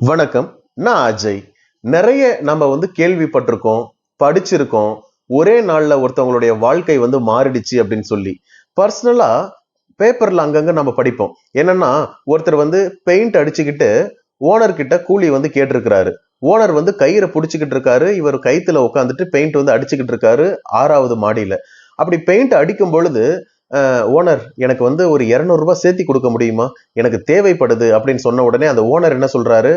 வணக்கம் நான் அஜய். நிறைய நம்ம வந்து கேள்விப்பட்டிருக்கோம் படிச்சிருக்கோம் ஒரே நாளில் ஒருத்தவங்களுடைய வாழ்க்கை வந்து மாறிடுச்சு அப்படின்னு சொல்லி. பர்சனலாக பேப்பரில் அங்கங்கே நம்ம படிப்போம். என்னன்னா ஒருத்தர் வந்து பெயிண்ட் அடிச்சுக்கிட்டு ஓனர்கிட்ட கூலி வந்து கேட்டிருக்கிறாரு. ஓனர் வந்து கயிறை பிடிச்சிக்கிட்டு இருக்காரு. இவர் கைத்தில் உட்காந்துட்டு பெயிண்ட் வந்து அடிச்சுக்கிட்டு இருக்காரு ஆறாவது மாடியில். அப்படி பெயிண்ட் அடிக்கும் பொழுது ஓனர் எனக்கு வந்து ஒரு இரநூறுபா சேர்த்தி கொடுக்க முடியுமா? எனக்கு தேவைப்படுது அப்படின்னு சொன்ன உடனே அந்த ஓனர் என்ன சொல்றாரு?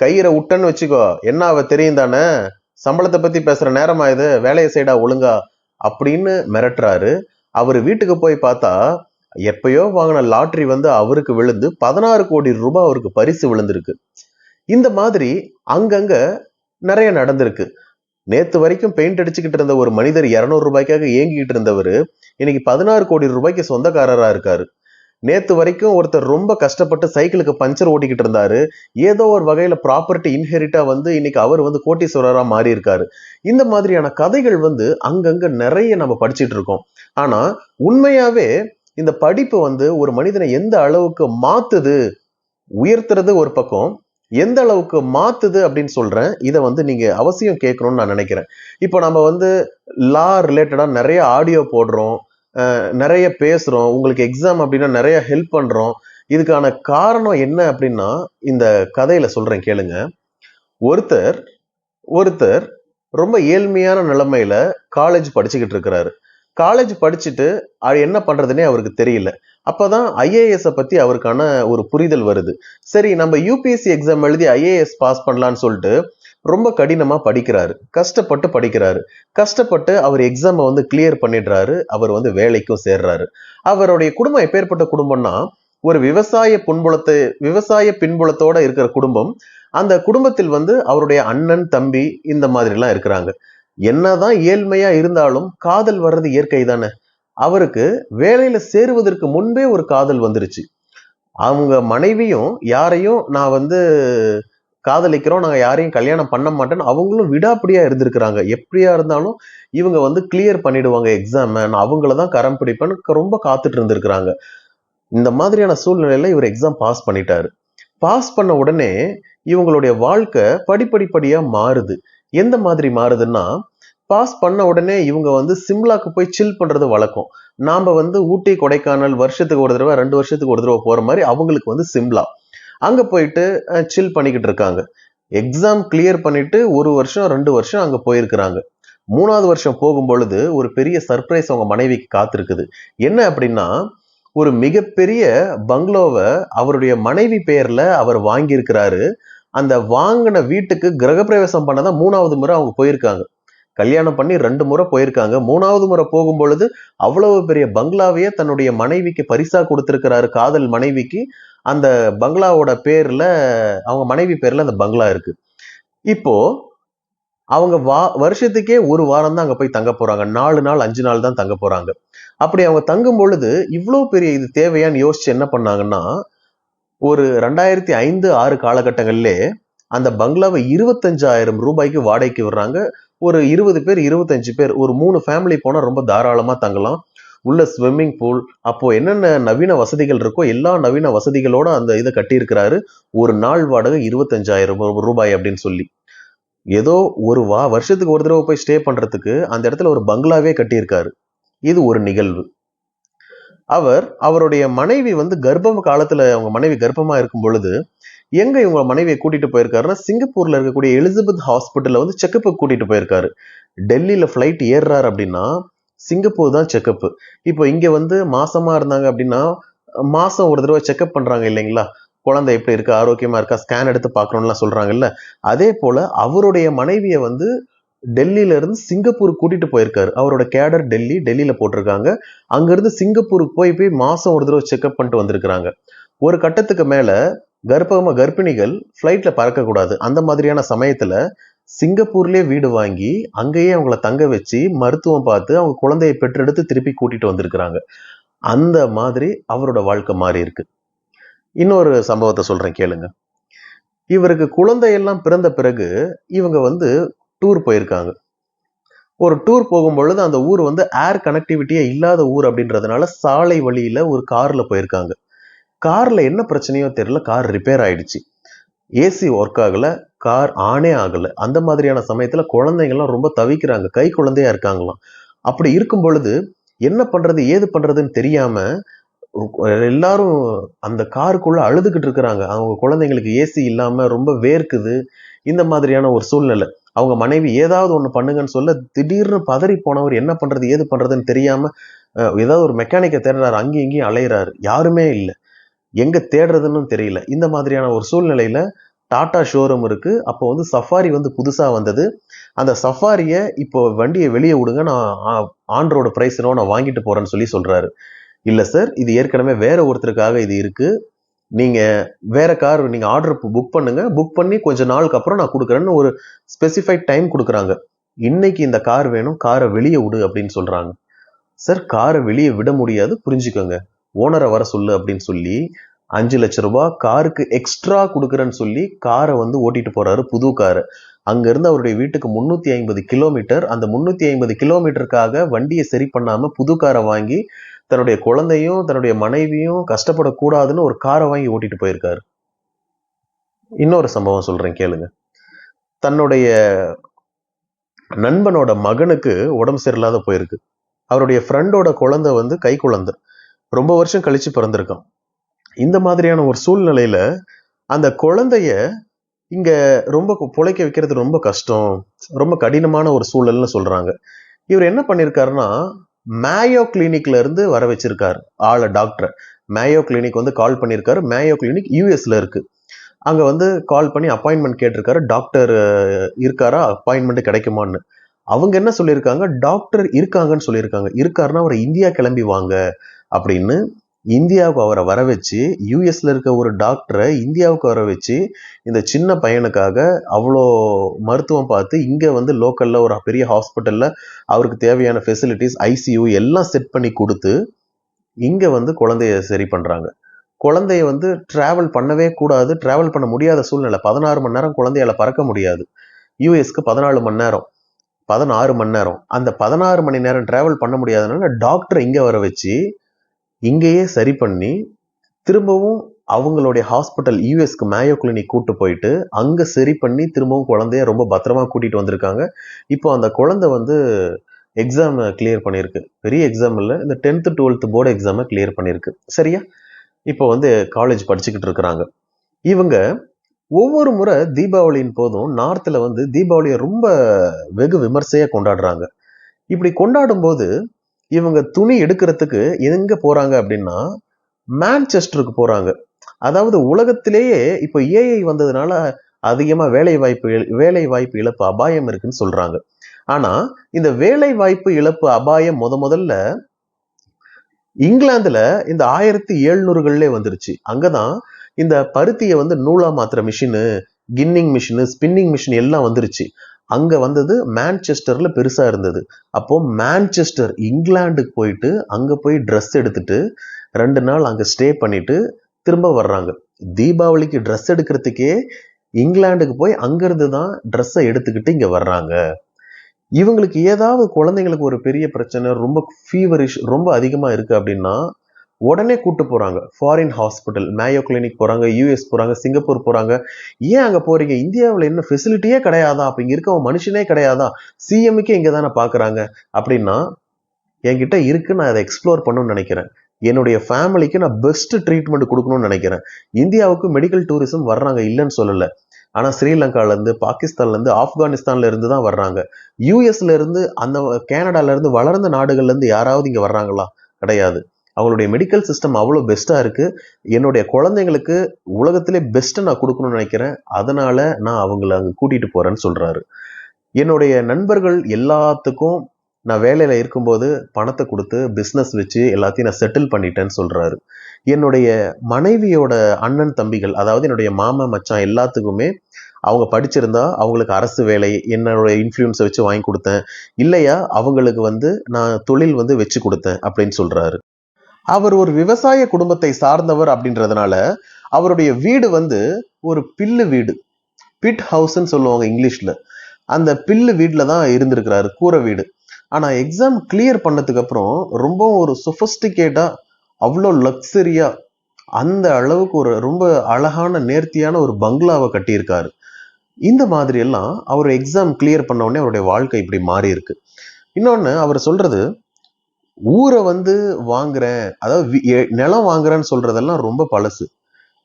கயிறை விட்டன்னு வச்சுக்கோ. என்ன அவ தெரியும் தானே? சம்பளத்தை பத்தி பேசுற நேரமா இது வேலையை செய்டா ஒழுங்கா அப்படின்னு மிரட்டுறாரு. அவர் வீட்டுக்கு போய் பார்த்தா எப்பயோ வாங்கின லாட்ரி வந்து அவருக்கு விழுந்து பதினாறு கோடி ரூபாய் அவருக்கு பரிசு விழுந்திருக்கு. இந்த மாதிரி அங்கங்க நிறைய நடந்திருக்கு. நேற்று வரைக்கும் பெயிண்ட் அடிச்சுக்கிட்டு இருந்த ஒரு மனிதர் 200 ரூபாய்க்காக ஏங்கிட்டு இருந்தவர் இன்னைக்கு பதினாறு கோடி ரூபாய்க்கு சொந்தக்காரராக இருக்காரு. நேத்து வரைக்கும் ஒருத்தர் ரொம்ப கஷ்டப்பட்டு சைக்கிளுக்கு பஞ்சர் ஓட்டிக்கிட்டு இருந்தாரு. ஏதோ ஒரு வகையில ப்ராப்பர்ட்டி இன்ஹெரிட்டா வந்து இன்னைக்கு அவர் வந்து கோட்டீஸ்வரரா மாறி இருக்காரு இந்த மாதிரியான கதைகள் வந்து அங்கங்க நிறைய நம்ம படிச்சிட்டு இருக்கோம். ஆனா உண்மையாவே இந்த படிப்பு வந்து ஒரு மனிதனை எந்த அளவுக்கு மாத்துது உயர்த்துறது ஒரு பக்கம் எந்த அளவுக்கு மாற்றுது அப்படின்னு சொல்கிறேன் இதை வந்து நீங்கள் அவசியம் கேட்கணும்னு நான் நினைக்கிறேன். இப்போ நம்ம வந்து லா ரிலேட்டடாக நிறைய ஆடியோ போடுறோம். நிறைய பேசுகிறோம் உங்களுக்கு எக்ஸாம் அப்படின்னா நிறைய ஹெல்ப் பண்ணுறோம் இதுக்கான காரணம் என்ன அப்படின்னா இந்த கதையில் சொல்கிறேன் கேளுங்க. ஒருத்தர் ஒருத்தர் ரொம்ப ஏழ்மையான நிலைமையில காலேஜ் படிச்சுக்கிட்டு இருக்கிறாரு. காலேஜ் படிச்சுட்டு அது என்ன பண்ணுறதுனே அவருக்கு தெரியல. அப்பதான் ஐஏஎஸை பற்றி அவருக்கான ஒரு புரிதல் வருது. சரி நம்ம யூபிஎஸ்சி எக்ஸாம் எழுதி ஐஏஎஸ் பாஸ் பண்ணலான்னு சொல்லிட்டு ரொம்ப கடினமாக படிக்கிறாரு. கஷ்டப்பட்டு படிக்கிறாரு. கஷ்டப்பட்டு அவர் எக்ஸாமை வந்து கிளியர் பண்ணிடுறாரு. அவர் வந்து வேலைக்கும் சேர்றாரு. அவருடைய குடும்பம் எப்பேற்பட்ட குடும்பம்னா ஒரு விவசாய புன்புலத்தை விவசாய பின்புலத்தோட இருக்கிற குடும்பம் அந்த குடும்பத்தில் வந்து அவருடைய அண்ணன் தம்பி இந்த மாதிரிலாம் இருக்கிறாங்க. என்னதான் ஏழ்மையா இருந்தாலும் காதல் வர்றது இயற்கை தானே அவருக்கு வேலையில சேருவதற்கு முன்பே ஒரு காதல் வந்துருச்சு. அவங்க மனைவியும் யாரையும் நான் வந்து காதலிக்கிறோம் நாங்கள் யாரையும் கல்யாணம் பண்ண மாட்டேன்னு அவங்களும் விடாப்பிடியா இருந்திருக்கிறாங்க. எப்படியா இருந்தாலும் இவங்க வந்து கிளியர் பண்ணிடுவாங்க எக்ஸாம் நான் அவங்கள தான் கரம் பிடிப்பேன்னு ரொம்ப காத்துட்டு இருந்திருக்கிறாங்க. இந்த மாதிரியான சூழ்நிலையில இவர் எக்ஸாம் பாஸ் பண்ணிட்டாரு. பாஸ் பண்ண உடனே இவங்களுடைய வாழ்க்கை படிப்படிப்படியா மாறுது. எந்த மாதிரி மாறுதுன்னா பாஸ் பண்ண உடனே இவங்க வந்து சிம்லாக்கு போய் சில் பண்ணுறது வழக்கம். நாம் வந்து ஊட்டி கொடைக்கானல் வருஷத்துக்கு ஒரு தடவை ரெண்டு வருஷத்துக்கு ஒரு தடவை போகிற மாதிரி அவங்களுக்கு வந்து சிம்லா. அங்கே போயிட்டு சில் பண்ணிக்கிட்டு இருக்காங்க. எக்ஸாம் கிளியர் பண்ணிட்டு ஒரு வருஷம் ரெண்டு வருஷம் அங்கே போயிருக்கிறாங்க. மூணாவது வருஷம் போகும் பொழுது ஒரு பெரிய சர்ப்ரைஸ் அவங்க மனைவிக்கு காத்திருக்குது. என்ன அப்படின்னா ஒரு மிகப்பெரிய பங்களோவை அவருடைய மனைவி பெயர்ல அவர் வாங்கியிருக்கிறாரு. அந்த வாங்கின வீட்டுக்கு கிரகப்பிரவேசம் பண்ணதான் மூணாவது முறை அவங்க போயிருக்காங்க. கல்யாணம் பண்ணி ரெண்டு முறை போயிருக்காங்க. மூணாவது முறை போகும் பொழுது அவ்வளவு பெரிய பங்களாவையே தன்னுடைய மனைவிக்கு பரிசா கொடுத்துருக்கிறாரு காதல் மனைவிக்கு. அந்த பங்களாவோட பேர்ல அவங்க மனைவி பேர்ல அந்த பங்களா இருக்கு. இப்போ அவங்க வா வருஷத்துக்கே ஒரு வாரம் தான் அங்கே போய் தங்க போறாங்க. நாலு நாள் அஞ்சு நாள் தான் தங்க போறாங்க. அப்படி அவங்க தங்கும் பொழுது இவ்வளோ பெரிய இது தேவையான்னு யோசிச்சு என்ன பண்ணாங்கன்னா ஒரு ரெண்டாயிரத்தி ஐந்து ஆறு காலகட்டங்கள்லே அந்த பங்களாவை இருபத்தஞ்சாயிரம் ரூபாய்க்கு வாடகைக்கு விடுறாங்க. ஒரு இருபது பேர் இருபத்தஞ்சு பேர் ஒரு மூணு ஃபேமிலி போனால் ரொம்ப தாராளமாக தங்கலாம். உள்ள ஸ்விம்மிங் பூல் அப்போ என்னென்ன நவீன வசதிகள் இருக்கோ எல்லா நவீன வசதிகளோட அந்த இதை கட்டியிருக்கிறாரு. ஒரு நாள் வாடகை இருபத்தஞ்சாயிரம் ரூபாய் அப்படின்னு சொல்லி. ஏதோ ஒரு வா வருஷத்துக்கு ஒரு தடவை போய் ஸ்டே பண்ணுறதுக்கு அந்த இடத்துல ஒரு பங்களாவே கட்டியிருக்காரு. இது ஒரு நிகழ்வு. அவர் அவருடைய மனைவி வந்து கர்ப்ப காலத்தில் அவங்க மனைவி கர்ப்பமாக இருக்கும் பொழுது எங்க இவங்க மனைவியை கூட்டிட்டு போயிருக்காருன்னா சிங்கப்பூர்ல இருக்கக்கூடிய எலிசபெத் ஹாஸ்பிட்டல்ல வந்து செக்கப்பை கூட்டிட்டு போயிருக்காரு. டெல்லியில ஃபிளைட் ஏறுறாரு அப்படின்னா சிங்கப்பூர் தான் செக்கப் இப்போ இங்க வந்து மாசமா இருந்தாங்க அப்படின்னா மாசம் ஒரு தடவை செக்கப் பண்றாங்க இல்லைங்களா? குழந்தை எப்படி இருக்கு ஆரோக்கியமா இருக்கா ஸ்கேன் எடுத்து பார்க்கணும்லாம் சொல்றாங்கல்ல. அதே போல அவருடைய மனைவியை வந்து டெல்லியில இருந்து சிங்கப்பூர் கூட்டிட்டு போயிருக்காரு. அவரோட கேடர் டெல்லி டெல்லியில போட்டிருக்காங்க. அங்கிருந்து சிங்கப்பூருக்கு போய் போய் மாசம் ஒரு தடவை செக்அப் பண்ணிட்டு வந்திருக்கிறாங்க. ஒரு கட்டத்துக்கு மேல கர்ப்பகம கர்ப்பிணிகள் ஃப்ளைட்டில் பறக்கக்கூடாது. அந்த மாதிரியான சமயத்தில் சிங்கப்பூர்லேயே வீடு வாங்கி அங்கேயே அவங்கள தங்க வச்சு மருத்துவம் பார்த்து அவங்க குழந்தையை பெற்றெடுத்து திருப்பி கூட்டிகிட்டு வந்திருக்கிறாங்க. அந்த மாதிரி அவரோட வாழ்க்கை மாறி இருக்கு. இன்னொரு சம்பவத்தை சொல்கிறேன் கேளுங்க. இவருக்கு குழந்தையெல்லாம் பிறந்த பிறகு இவங்க வந்து டூர் போயிருக்காங்க. ஒரு டூர் போகும் பொழுது அந்த ஊர் வந்து ஏர் கனெக்டிவிட்டியே இல்லாத ஊர் அப்படின்றதுனால சாலை வழியில் ஒரு காரில் போயிருக்காங்க. காரில் என்ன பிரச்சனையோ தெரில கார் ரிப்பேர் ஆயிடுச்சு. ஏசி ஒர்க் ஆகலை கார் ஆனே ஆகலை. அந்த மாதிரியான சமயத்தில் குழந்தைங்கள்லாம் ரொம்ப தவிக்கிறாங்க கை குழந்தையா இருக்காங்களாம். அப்படி இருக்கும் பொழுது என்ன பண்ணுறது ஏது பண்ணுறதுன்னு தெரியாமல் எல்லாரும் அந்த காருக்குள்ளே அழுதுகிட்டு இருக்கிறாங்க. அவங்க குழந்தைங்களுக்கு ஏசி இல்லாமல் ரொம்ப வேர்க்குது இந்த மாதிரியான ஒரு சூழ்நிலை. அவங்க மனைவி ஏதாவது ஒன்று பண்ணுங்கன்னு சொல்ல திடீர்னு பதறி போனவர் என்ன பண்ணுறது ஏது பண்ணுறதுன்னு தெரியாமல் ஏதாவது ஒரு மெக்கானிக்கை தேடுறாரு அங்கேயும் இங்கேயும் அலையிறாரு. யாருமே இல்லை. எங்கே தேடுறதுன்னு தெரியல. இந்த மாதிரியான ஒரு சூழ்நிலையில் டாடா ஷோரூம் இருக்குது அப்போ வந்து சஃபாரி வந்து புதுசாக வந்தது. அந்த சஃபாரியை இப்போ வண்டியை வெளியே விடுங்க நான் ஆண்ட்ரோட ப்ரைஸ் நான் வாங்கிட்டு போகிறேன்னு சொல்லி சொல்கிறாரு இல்லை சார் இது ஏற்கனவே வேற ஒருத்தருக்காக இது இருக்குது நீங்கள் வேற கார் நீங்கள் ஆர்டர் புக் பண்ணுங்கள் புக் பண்ணி கொஞ்ச நாளுக்கு அப்புறம் நான் கொடுக்குறேன்னு ஒரு ஸ்பெசிஃபைட் டைம் கொடுக்குறாங்க. இன்னைக்கு இந்த கார் வேணும். காரை வெளியே விடு அப்படின்னு சொல்கிறாங்க சார் காரை வெளியே விட முடியாது. புரிஞ்சுக்கோங்க. ஓனரை வர சொல்லு அப்படின்னு சொல்லி அஞ்சு லட்ச ரூபாய் காருக்கு எக்ஸ்ட்ரா கொடுக்குறேன்னு சொல்லி காரை வந்து ஓட்டிட்டு போறாரு புது காரை அங்கேருந்து அவருடைய வீட்டுக்கு முந்நூற்றி ஐம்பது கிலோமீட்டர் அந்த முந்நூற்றி ஐம்பது கிலோமீட்டருக்காக வண்டியை சரி பண்ணாமல் புது காரை வாங்கி தன்னுடைய குழந்தையும் தன்னுடைய மனைவியும் கஷ்டப்படக்கூடாதுன்னு ஒரு காரை வாங்கி ஓட்டிட்டு போயிருக்காரு. இன்னொரு சம்பவம் சொல்கிறேன் கேளுங்க. தன்னுடைய நண்பனோட மகனுக்கு உடம்பு சரியில்லாத போயிருக்கு. அவருடைய ஃப்ரெண்டோட குழந்தை வந்து கை குழந்தை ரொம்ப வருஷம் கழிச்சு பிறந்திருக்கான். இந்த மாதிரியான ஒரு சூழ்நிலையில அந்த குழந்தைய இங்க ரொம்ப பிழைக்க வைக்கிறது ரொம்ப கஷ்டம். ரொம்ப கடினமான ஒரு சூழல்னு சொல்றாங்க. இவர் என்ன பண்ணியிருக்காருன்னா மேயோ கிளினிக்ல இருந்து வர வச்சிருக்காரு. ஆளை டாக்டர். மேயோ கிளினிக் வந்து கால் பண்ணியிருக்காரு மேயோ கிளினிக் யூஎஸ்ல இருக்கு. அங்க வந்து கால் பண்ணி அப்பாயின்மெண்ட் கேட்டிருக்காரு. டாக்டர் இருக்காரா? அப்பாயின்மெண்ட் கிடைக்குமான்னு. அவங்க என்ன சொல்லியிருக்காங்க? டாக்டர் இருக்காங்கன்னு சொல்லியிருக்காங்க. இருக்காருன்னா அவரை இந்தியா கிளம்பி வாங்க. அப்படின்னு இந்தியாவுக்கு அவரை வர வச்சு யூஎஸ்ல இருக்க ஒரு டாக்டரை இந்தியாவுக்கு வர வச்சு இந்த சின்ன பையனுக்காக அவ்வளோ மருத்துவம் பார்த்து இங்கே வந்து லோக்கலில் ஒரு பெரிய ஹாஸ்பிட்டலில் அவருக்கு தேவையான ஃபெசிலிட்டிஸ் ஐசியூ எல்லாம் செட் பண்ணி கொடுத்து இங்கே வந்து குழந்தைய சரி பண்ணுறாங்க குழந்தைய வந்து ட்ராவல் பண்ணவே கூடாது ட்ராவல் பண்ண முடியாத சூழ்நிலை. பதினாறு மணி நேரம் குழந்தையால பறக்க முடியாது. யூஎஸ்க்கு பதினாலு மணி நேரம் பதினாறு மணி நேரம். அந்த பதினாறு மணி நேரம் ட்ராவல் பண்ண முடியாதனால டாக்டர் இங்கே வர வச்சு இங்கேயே சரி பண்ணி திரும்பவும் அவங்களுடைய ஹாஸ்பிட்டல் யூஎஸ்க்கு மேயோ கிளினிக் கூட்டு போயிட்டு அங்கே சரி பண்ணி திரும்பவும் குழந்தைய ரொம்ப பத்திரமா கூட்டிகிட்டு வந்திருக்காங்க. இப்போ அந்த குழந்தை வந்து எக்ஸாம் கிளியர் பண்ணியிருக்கு. பெரிய எக்ஸாம் இல்லை இந்த டென்த்து டுவெல்த்து போர்டு எக்ஸாமை கிளியர் பண்ணியிருக்கு. சரியா? இப்போ வந்து காலேஜ் படிச்சுக்கிட்டு இருக்கிறாங்க. இவங்க ஒவ்வொரு முறை தீபாவளியின் போதும் நார்த்தில் வந்து தீபாவளியை ரொம்ப வெகு விமர்சையாக கொண்டாடுறாங்க. இப்படி கொண்டாடும் போது இவங்க துணி எடுக்கிறதுக்கு எங்க போறாங்க அப்படின்னா மேன்செஸ்டருக்கு போறாங்க. அதாவது உலகத்திலேயே இப்போ ஏஐ வந்ததுனால அதிகமாக வேலை வாய்ப்பு வேலை வாய்ப்பு இழப்பு அபாயம் இருக்குன்னு சொல்றாங்க. ஆனா இந்த வேலை வாய்ப்பு இழப்பு அபாயம் முத முதல்ல இங்கிலாந்துல இந்த ஆயிரத்தி எழுநூறுகள்லே வந்துருச்சு. அங்கதான் இந்த பருத்தியை வந்து நூலா மாத்துற மிஷினு கின்னிங் மிஷினு ஸ்பின்னிங் மிஷின் எல்லாம் வந்துருச்சு. அங்கே வந்தது மேன்செஸ்டரில் பெருசாக இருந்தது. அப்போது மேன்செஸ்டர் இங்கிலாண்டுக்கு போயிட்டு அங்கே போய் ட்ரெஸ் எடுத்துட்டு ரெண்டு நாள் அங்கே ஸ்டே பண்ணிவிட்டு திரும்ப வர்றாங்க. தீபாவளிக்கு ட்ரெஸ் எடுக்கிறதுக்கே இங்கிலாண்டுக்கு போய் அங்கேருந்து தான் ட்ரெஸ்ஸை எடுத்துக்கிட்டு இங்கே வர்றாங்க. இவங்களுக்கு ஏதாவது குழந்தைங்களுக்கு ஒரு பெரிய பிரச்சனை ரொம்ப ஃபீவரிஷ் ரொம்ப அதிகமாக இருக்குது அப்படின்னா உடனே கூட்டு போறாங்க. ஃபாரின் ஹாஸ்பிட்டல் மேயோ கிளினிக் போறாங்க யூஎஸ் போறாங்க சிங்கப்பூர் போறாங்க. ஏன் அங்க போறீங்க? இந்தியாவில் என்ன ஃபெசிலிட்டியே கிடையாதா? அப்ப இங்க இருக்கவன் மனுஷனே கிடையாதா? சிஎம்முக்கே இங்க தானே பாக்குறாங்க. அப்படின்னா என்கிட்ட இருக்கு நான் அதை எக்ஸ்ப்ளோர் பண்ணணும்னு நினைக்கிறேன். என்னுடைய ஃபேமிலிக்கு நான் பெஸ்ட் ட்ரீட்மெண்ட் கொடுக்கணும்னு நினைக்கிறேன். இந்தியாவுக்கு மெடிக்கல் டூரிசம் வர்றாங்க இல்லைன்னு சொல்லல. ஆனால் ஸ்ரீலங்காலேருந்து பாகிஸ்தான்லேருந்து ஆப்கானிஸ்தான்லேருந்து இருந்து தான் வர்றாங்க. யூஎஸ்லேருந்து அந்த கேனடாலேருந்து வளர்ந்த நாடுகள்லேருந்து யாராவது இங்கே வர்றாங்களா? கிடையாது. அவங்களுடைய மெடிக்கல் சிஸ்டம் அவ்வளோ பெஸ்ட்டாக இருக்குது என்னுடைய குழந்தைங்களுக்கு உலகத்திலே பெஸ்ட்டை நான் கொடுக்கணும்னு நினைக்கிறேன். அதனால் நான் அவங்கள அங்கே கூட்டிகிட்டு போகிறேன்னு சொல்கிறாரு என்னுடைய நண்பர்கள் எல்லாத்துக்கும் நான் வேலையில் இருக்கும்போது பணத்தை கொடுத்து பிஸ்னஸ் வச்சு எல்லாத்தையும் நான் செட்டில் பண்ணிட்டேன்னு சொல்கிறாரு என்னுடைய மனைவியோட அண்ணன் தம்பிகள் அதாவது என்னுடைய மாமா மச்சான் எல்லாத்துக்குமே அவங்க படிச்சிருந்தா அவங்களுக்கு அரசு வேலை என்னோட இன்ஃப்ளூயன்ஸை வச்சு வாங்கி கொடுத்தேன். இல்லையா அவங்களுக்கு வந்து நான் தொழில் வந்து வச்சு கொடுத்தேன் அப்படின்னு சொல்கிறாரு அவர் ஒரு விவசாய குடும்பத்தை சார்ந்தவர் அப்படின்றதுனால அவருடைய வீடு வந்து ஒரு பில்லு வீடு. பிட் ஹவுஸ்ன்னு சொல்லுவாங்க இங்கிலீஷில். அந்த பில்லு வீட்டில் தான் இருந்திருக்கிறாரு கூரை வீடு. ஆனால் எக்ஸாம் கிளியர் பண்ணதுக்கு அப்புறம் ரொம்ப ஒரு சொஃபஸ்டிகேட்டாக அவ்வளோ லக்ஸரியாக அந்த அளவுக்கு ஒரு ரொம்ப அழகான நேர்த்தியான ஒரு பங்களாவை கட்டியிருக்காரு. இந்த மாதிரி எல்லாம் அவர் எக்ஸாம் கிளியர் பண்ண உடனே அவருடைய வாழ்க்கை இப்படி மாறி இருக்கு அவர் சொல்றது ஊரை வந்து வாங்குறேன். அதாவது எ- நிலம் வாங்குறேன்னு சொல்றதெல்லாம் ரொம்ப பழசு.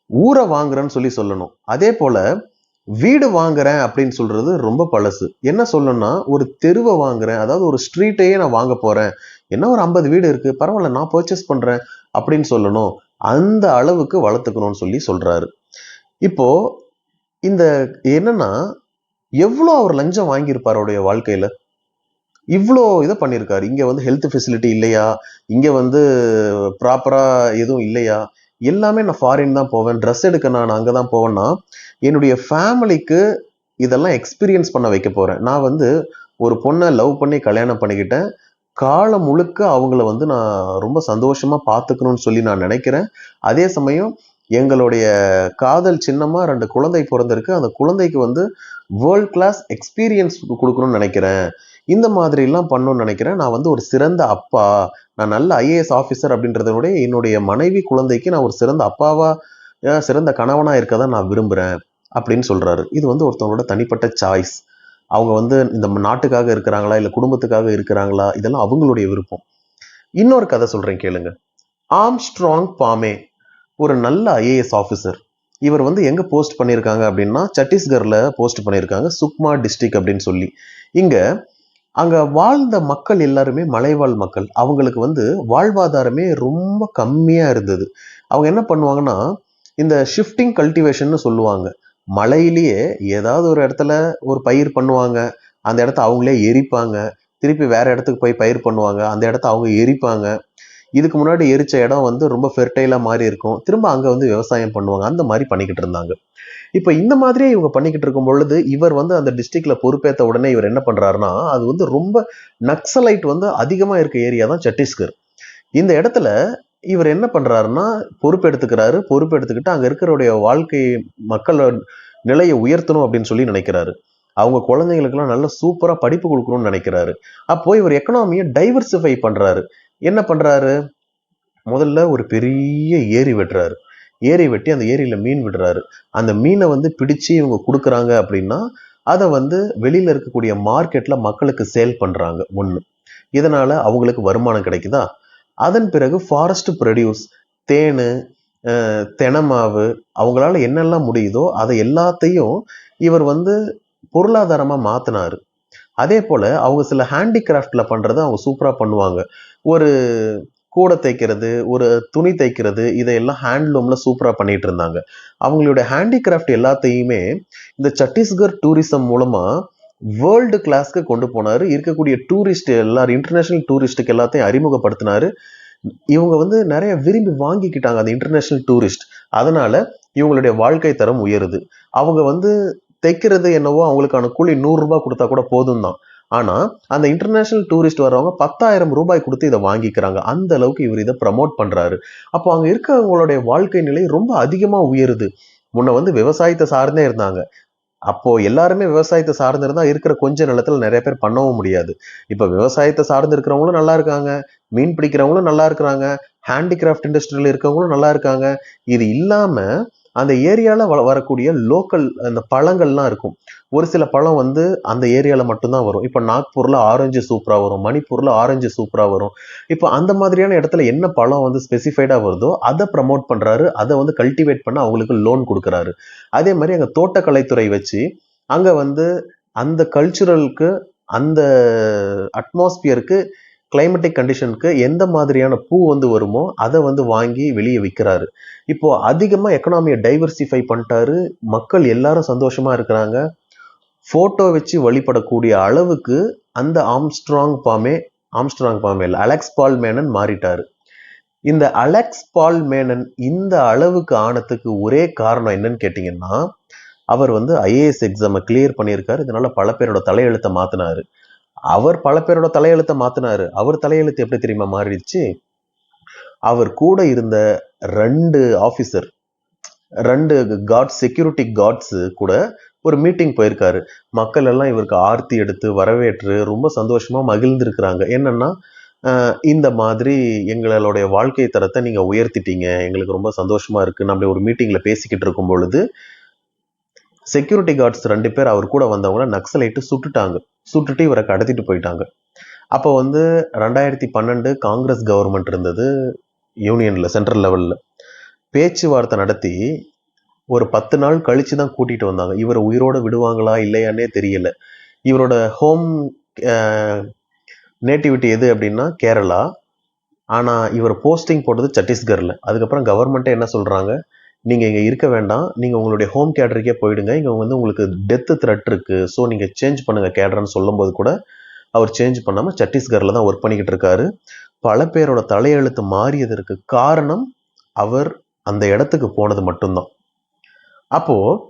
ஊரை வாங்குறேன்னு சொல்லி சொல்லணும். அதே போல வீடு வாங்குறேன் அப்படின்னு சொல்றது ரொம்ப பழசு. என்ன சொல்லணும்னா ஒரு தெருவை வாங்குறேன். அதாவது ஒரு ஸ்ட்ரீட்டையே நான் வாங்க போறேன். என்ன ஒரு ஐம்பது வீடு இருக்கு? பரவாயில்ல நான் பர்ச்சேஸ் பண்றேன் அப்படின்னு சொல்லணும். அந்த அளவுக்கு வளர்த்துக்கணும்னு சொல்லி சொல்றாரு. இப்போ இந்த என்னன்னா எவ்வளோ அவர் லஞ்சம் வாங்கியிருப்பார் அவருடைய வாழ்க்கையில? இவ்வளோ இதை பண்ணியிருக்காரு இங்கே வந்து ஹெல்த் ஃபெசிலிட்டி இல்லையா? இங்கே வந்து ப்ராப்பராக எதுவும் இல்லையா? எல்லாமே நான் ஃபாரின் தான் போவேன். ட்ரெஸ் எடுக்க நான் அங்கே தான் போவேன்னா என்னுடைய ஃபேமிலிக்கு இதெல்லாம் எக்ஸ்பீரியன்ஸ் பண்ண வைக்க போகிறேன் நான் வந்து ஒரு பொண்ணை லவ் பண்ணி கல்யாணம் பண்ணிக்கிட்டேன். காலம் முழுக்க அவங்கள வந்து நான் ரொம்ப சந்தோஷமாக பார்த்துக்கணும்னு சொல்லி நான் நினைக்கிறேன். அதே சமயம் எங்களுடைய காதல் சின்னமாக ரெண்டு குழந்தை பிறந்திருக்கு. அந்த குழந்தைக்கு வந்து வேர்ல்ட் கிளாஸ் எக்ஸ்பீரியன்ஸ் கொடுக்கணும்னு நினைக்கிறேன். இந்த மாதிரிலாம் பண்ணணும்னு நினைக்கிறேன். நான் வந்து ஒரு சிறந்த அப்பா நான் நல்ல ஐஏஎஸ் ஆஃபீஸர் அப்படின்றதனுடைய என்னுடைய மனைவி குழந்தைக்கு நான் ஒரு சிறந்த அப்பாவாக சிறந்த கணவனாக இருக்க தான் நான் விரும்புகிறேன் அப்படின்னு சொல்கிறாரு இது வந்து ஒருத்தவங்களோட தனிப்பட்ட சாய்ஸ் அவங்க வந்து இந்த நாட்டுக்காக இருக்கிறாங்களா இல்லை குடும்பத்துக்காக இருக்கிறாங்களா இதெல்லாம் அவங்களுடைய விருப்பம். இன்னொரு கதை சொல்கிறேன் கேளுங்க. ஆம்ஸ்ட்ராங் பாமே ஒரு நல்ல ஐஏஎஸ் ஆஃபீஸர் இவர் வந்து எங்கே போஸ்ட் பண்ணியிருக்காங்க அப்படின்னா சத்தீஸ்கரில் போஸ்ட் பண்ணியிருக்காங்க சுக்மா டிஸ்ட்ரிக் அப்படின்னு சொல்லி. இங்கே அங்கே வாழ்ந்த மக்கள் எல்லாருமே மலைவாழ் மக்கள். அவங்களுக்கு வந்து வாழ்வாதாரமே ரொம்ப கம்மியாக இருந்தது. அவங்க என்ன பண்ணுவாங்கன்னா இந்த ஷிஃப்டிங் கல்டிவேஷன்னு சொல்லுவாங்க. மலையிலேயே ஏதாவது ஒரு இடத்துல ஒரு பயிர் பண்ணுவாங்க. அந்த இடத்த அவங்களே எரிப்பாங்க. திருப்பி வேறு இடத்துக்கு போய் பயிர் பண்ணுவாங்க. அந்த இடத்த அவங்க எரிப்பாங்க. இதுக்கு முன்னாடி எரிச்ச இடம் வந்து ரொம்ப ஃபெர்டைலாக மாறி இருக்கும். திரும்ப அங்கே வந்து விவசாயம் பண்ணுவாங்க. அந்த மாதிரி பண்ணிக்கிட்டு இருந்தாங்க. இப்போ இந்த மாதிரியே இவங்க பண்ணிக்கிட்டு இருக்கும் பொழுது இவர் வந்து அந்த டிஸ்ட்ரிக்ட்ல பொறுப்பேற்ற உடனே இவர் என்ன பண்ணுறாருன்னா அது வந்து ரொம்ப நக்சலைட் வந்து அதிகமாக இருக்க ஏரியா தான் சத்தீஸ்கர். இந்த இடத்துல இவர் என்ன பண்ணுறாருன்னா பொறுப்பெடுத்துக்கிறாரு. பொறுப்பெடுத்துக்கிட்டு அங்கே இருக்கிறவுடைய வாழ்க்கை மக்களோட நிலையை உயர்த்தணும் அப்படின்னு சொல்லி நினைக்கிறாரு. அவங்க குழந்தைங்களுக்கெல்லாம் நல்ல சூப்பராக படிப்பு கொடுக்கணும்னு நினைக்கிறாரு. அப்போ இவர் எக்கனாமியை டைவர்சிஃபை பண்ணுறாரு என்ன பண்ணுறாரு முதல்ல ஒரு பெரிய ஏரி வெட்டுறாரு. ஏரி வெட்டி அந்த ஏரியில் மீன் விடுறாரு. அந்த மீனை வந்து பிடிச்சு இவங்க கொடுக்குறாங்க அப்படின்னா அதை வந்து வெளியில் இருக்கக்கூடிய மார்க்கெட்டில் மக்களுக்கு சேல் பண்ணுறாங்க ஒன்று இதனால் அவங்களுக்கு வருமானம் கிடைக்குதா? அதன் பிறகு ஃபாரஸ்ட் ப்ரொடியூஸ் தேனு தெனமாவு அவங்களால என்னெல்லாம் முடியுதோ அதை எல்லாத்தையும் இவர் வந்து பொருளாதாரமாக மாற்றினார் அதே போல் அவங்க சில ஹேண்டிகிராஃப்டில் பண்ணுறத அவங்க சூப்பராக பண்ணுவாங்க. ஒரு கூடை தைக்கிறது ஒரு துணி தைக்கிறது இதையெல்லாம் ஹேண்ட்லூமில் சூப்பராக பண்ணிகிட்டு இருந்தாங்க அவங்களுடைய ஹேண்டிகிராஃப்ட் எல்லாத்தையுமே இந்த சத்தீஸ்கர் டூரிசம் மூலமாக வேர்ல்டு கிளாஸ்க்கு கொண்டு போனாரு. இருக்கக்கூடிய டூரிஸ்ட் எல்லாரும் இன்டர்நேஷ்னல் டூரிஸ்ட்டுக்கு எல்லாத்தையும் அறிமுகப்படுத்தினார். இவங்க வந்து நிறைய விரும்பி வாங்கிக்கிட்டாங்க அந்த இன்டர்நேஷ்னல் டூரிஸ்ட் அதனால் இவங்களுடைய வாழ்க்கை தரம் உயருது. அவங்க வந்து தைக்கிறது என்னவோ அவங்களுக்கான கூலி நூறுரூபா கொடுத்தா கூட போதும் தான் ஆனால் அந்த இன்டர்நேஷனல் டூரிஸ்ட் வரவங்க பத்தாயிரம் ரூபாய் கொடுத்து இதை வாங்கிக்கிறாங்க. அந்த அளவுக்கு இவர் இதை ப்ரமோட் பண்ணுறாரு அப்போ அங்கே இருக்கிறவங்களுடைய வாழ்க்கை நிலை ரொம்ப அதிகமாக உயருது. முன்ன வந்து விவசாயத்தை சார்ந்தே இருந்தாங்க. அப்போ எல்லாருமே விவசாயத்தை சார்ந்து இருந்தா இருக்கிற கொஞ்ச நிலத்துல நிறைய பேர் பண்ணவும் முடியாது. இப்ப விவசாயத்தை சார்ந்து இருக்கிறவங்களும் நல்லா இருக்காங்க. மீன் பிடிக்கிறவங்களும் நல்லா இருக்கிறாங்க. ஹேண்டிகிராஃப்ட் இண்டஸ்ட்ரியில் இருக்கிறவங்களும் நல்லா இருக்காங்க. இது இல்லாம அந்த ஏரியால வ- வரக்கூடிய லோக்கல் அந்த பழங்கள்லாம் இருக்கும். ஒரு சில பழம் வந்து அந்த ஏரியாவில் மட்டும்தான் வரும். இப்போ நாக்பூரில் ஆரஞ்சு சூப்பராக வரும். மணிப்பூரில் ஆரஞ்சு சூப்பராக வரும். இப்போ அந்த மாதிரியான இடத்துல என்ன பழம் வந்து ஸ்பெசிஃபைடாக வருதோ அதை ப்ரமோட் பண்ணுறாரு அதை வந்து கல்டிவேட் பண்ண அவங்களுக்கு லோன் கொடுக்குறாரு. அதே மாதிரி அங்கே தோட்டக்கலைத்துறை வச்சு அங்கே வந்து அந்த கல்ச்சுரலுக்கு அந்த அட்மாஸ்பியருக்கு கிளைமேட்டிக் கண்டிஷனுக்கு எந்த மாதிரியான பூ வந்து வருமோ அதை வந்து வாங்கி வெளியே விற்கிறாரு இப்போ அதிகமாக எக்கனாமியை டைவர்சிஃபை பண்ணிட்டாரு. மக்கள் எல்லாரும் சந்தோஷமாக இருக்கிறாங்க. ஃபோட்டோ வச்சு வழிபடக்கூடிய அளவுக்கு அந்த ஆம்ஸ்ட்ராங் பாமே ஆம்ஸ்ட்ராங் பாமே இல்லை அலெக்ஸ் பால் மேனன் மாறிட்டாரு. இந்த அலெக்ஸ் பால் மேனன் இந்த அளவுக்கு ஆனதுக்கு ஒரே காரணம் என்னன்னு கேட்டிங்கன்னா அவர் வந்து ஐஏஎஸ் எக்ஸாமை கிளியர் பண்ணியிருக்காரு. இதனால் பல பேரோட தலையெழுத்தை மாற்றினார் அவர் பல பேரோட தலையெழுத்தை மாற்றினார் அவர் தலையெழுத்து எப்படி தெரியுமா மாறிடுச்சு? அவர் கூட இருந்த ரெண்டு ஆஃபீஸர் ரெண்டு காட்ஸ் செக்யூரிட்டி காட்ஸு கூட ஒரு மீட்டிங் போயிருக்காரு. மக்கள் எல்லாம் இவருக்கு ஆர்த்தி எடுத்து வரவேற்று ரொம்ப சந்தோஷமாக மகிழ்ந்திருக்கிறாங்க. என்னென்னா இந்த மாதிரி எங்களுடைய வாழ்க்கை தரத்தை நீங்கள் உயர்த்திட்டீங்க. எங்களுக்கு ரொம்ப சந்தோஷமாக இருக்குது நம்மளே ஒரு மீட்டிங்கில் பேசிக்கிட்டு இருக்கும் பொழுது செக்யூரிட்டி கார்ட்ஸ் ரெண்டு பேர் அவர் கூட வந்தவங்கள நக்சலைட்டு சுட்டுட்டாங்க. சுட்டுட்டு இவரை கடத்திட்டு போயிட்டாங்க. அப்போ வந்து ரெண்டாயிரத்தி பன்னெண்டு காங்கிரஸ் கவர்மெண்ட் இருந்தது யூனியனில் சென்ட்ரல் லெவலில் பேச்சுவார்த்தை நடத்தி ஒரு பத்து நாள் கழித்து தான் கூட்டிகிட்டு வந்தாங்க. இவரை உயிரோட விடுவாங்களா இல்லையானே தெரியல. இவரோட ஹோம் நேட்டிவிட்டி எது அப்படின்னா கேரளா. ஆனால் இவர் போஸ்டிங் போட்டது சத்தீஸ்கரில். அதுக்கப்புறம் கவர்மெண்ட்டே என்ன சொல்கிறாங்க நீங்கள் இங்கே இருக்க வேண்டாம். நீங்கள் உங்களுடைய ஹோம் கேடருக்கே போயிடுங்க. இங்கே வந்து உங்களுக்கு டெத்து த்ரெட் இருக்குது ஸோ நீங்கள் சேஞ்ச் பண்ணுங்கள் கேடர்னு சொல்லும்போது கூட அவர் சேஞ்ச் பண்ணாமல் சத்தீஸ்கரில் தான் ஒர்க் பண்ணிக்கிட்டு இருக்காரு. பல பேரோட தலையெழுத்து மாறியதற்கு காரணம் அவர் அந்த இடத்துக்கு போனது மட்டும்தான். அப்போ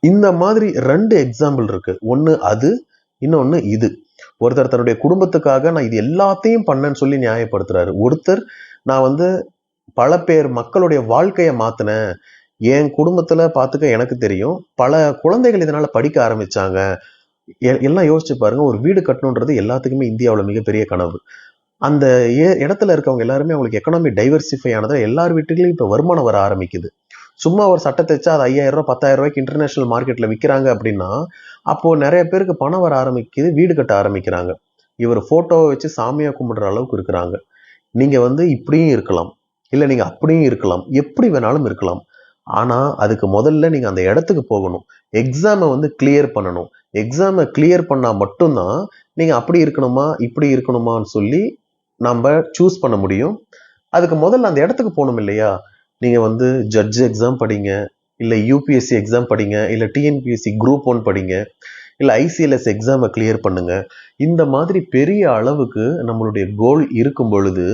இந்த மாதிரி ரெண்டு எக்ஸாம்பிள் இருக்கு. ஒன்று அது இன்னொன்று இது. ஒருத்தர் தன்னுடைய குடும்பத்துக்காக நான் இது எல்லாத்தையும் பண்ணேன்னு சொல்லி நியாயப்படுத்துறாரு. ஒருத்தர் நான் வந்து பல பேர் மக்களுடைய வாழ்க்கையை மாத்தினேன். என் குடும்பத்துல பார்த்துக்க எனக்கு தெரியும். பல குழந்தைகள் இதனால படிக்க ஆரம்பிச்சாங்க. எ- எல்லாம் யோசிச்சு பாருங்க. ஒரு வீடு கட்டணுன்றது எல்லாத்துக்குமே இந்தியாவில் மிகப்பெரிய கனவு. அந்த ஏ- இடத்துல இருக்கவங்க எல்லாருமே அவங்களுக்கு எக்கனாமி டைவர்சிஃபை ஆனதால் எல்லார் வீட்டுகளையும் இப்போ வருமானம் வர ஆரம்பிக்குது. சும்மா ஒரு சட்டை தைச்சா அது ஐயாயிரம் ரூபாய் பத்தாயிரம் ரூபாய்க்கு இன்டர்நேஷனல் மார்க்கெட்டில் விற்கிறாங்க அப்படின்னா அப்போது நிறைய பேருக்கு பணம் வர ஆரம்பிக்குது வீடு கட்ட ஆரம்பிக்கிறாங்க. இவர் ஃபோட்டோவை வச்சு சாமியாக கும்பிடுற அளவுக்கு இருக்கிறாங்க. நீங்கள் வந்து இப்படியும் இருக்கலாம். இல்லை நீங்கள் அப்படியும் இருக்கலாம். எப்படி வேணாலும் இருக்கலாம். ஆனால் அதுக்கு முதல்ல நீங்கள் அந்த இடத்துக்கு போகணும். எக்ஸாமை வந்து கிளியர் பண்ணணும். எக்ஸாமை கிளியர் பண்ணால் மட்டும்தான் நீங்கள் அப்படி இருக்கணுமா இப்படி இருக்கணுமான்னு சொல்லி நம்ம சூஸ் பண்ண முடியும். அதுக்கு முதல்ல அந்த இடத்துக்கு போகணும் இல்லையா? நீங்கள் வந்து ஜட்ஜ் எக்ஸாம் படிங்க இல்லை யூபிஎஸ்சி எக்ஸாம் படிங்க இல்லை டிஎன்பிஎஸ்சி குரூப் ஒன் படிங்க இல்லை ஐசிஎல்எஸ் எக்ஸாமை கிளியர் பண்ணுங்கள் இந்த மாதிரி பெரிய அளவுக்கு நம்மளுடைய கோல் இருக்கும் பொழுது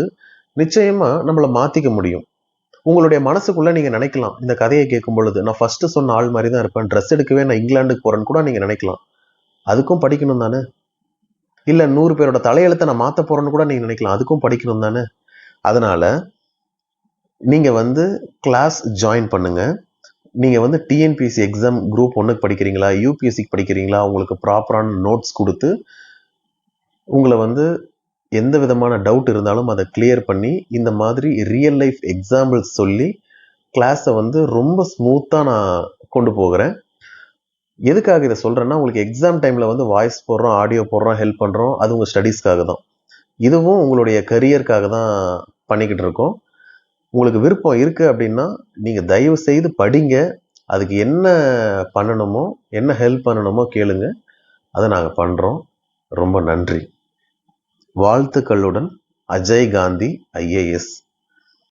நிச்சயமாக நம்மளை மாற்றிக்க முடியும். உங்களுடைய மனசுக்குள்ளே நீங்கள் நினைக்கலாம். இந்த கதையை கேட்கும் பொழுது நான் ஃபஸ்ட்டு சொன்ன ஆள் மாதிரி தான் இருப்பேன். ட்ரெஸ் எடுக்கவே நான் இங்கிலாந்துக்கு போகிறேன்னு கூட நீங்கள் நினைக்கலாம். அதுக்கும் படிக்கணும் தானே? இல்லை நூறு பேரோட தலையெழுத்தை நான் மாற்ற போகிறேன்னு கூட நீங்கள் நினைக்கலாம். அதுக்கும் படிக்கணும் தானே? அதனால் நீங்கள் வந்து கிளாஸ் ஜாயின் பண்ணுங்கள் நீங்கள் வந்து டிஎன்பிஎஸ்சி எக்ஸாம் குரூப் ஒன்றுக்கு படிக்கிறீங்களா? யூபிஎஸ்சிக்கு படிக்கிறீங்களா? உங்களுக்கு ப்ராப்பரான நோட்ஸ் கொடுத்து உங்களை வந்து எந்த விதமான டவுட் இருந்தாலும் அதை கிளியர் பண்ணி இந்த மாதிரி ரியல் லைஃப் எக்ஸாம்பிள்ஸ் சொல்லி கிளாஸை வந்து ரொம்ப ஸ்மூத்தாக நான் கொண்டு போகிறேன். எதுக்காக இதை சொல்கிறேன்னா உங்களுக்கு எக்ஸாம் டைமில் வந்து வாய்ஸ் போடுறோம் ஆடியோ போடுறோம் ஹெல்ப் பண்ணுறோம் அது உங்கள் ஸ்டடீஸ்க்காக தான். இதுவும் உங்களுடைய கரியருக்காக தான் பண்ணிக்கிட்டு இருக்கோம். உங்களுக்கு விருப்பம் இருக்குது அப்படின்னா நீங்கள் தயவு செய்து படிங்க. அதுக்கு என்ன பண்ணணுமோ என்ன ஹெல்ப் பண்ணணுமோ கேளுங்க. அதை நாங்கள் பண்ணுறோம் ரொம்ப நன்றி. வாழ்த்துக்களுடன் அஜய் காந்தி ஐஏஎஸ்.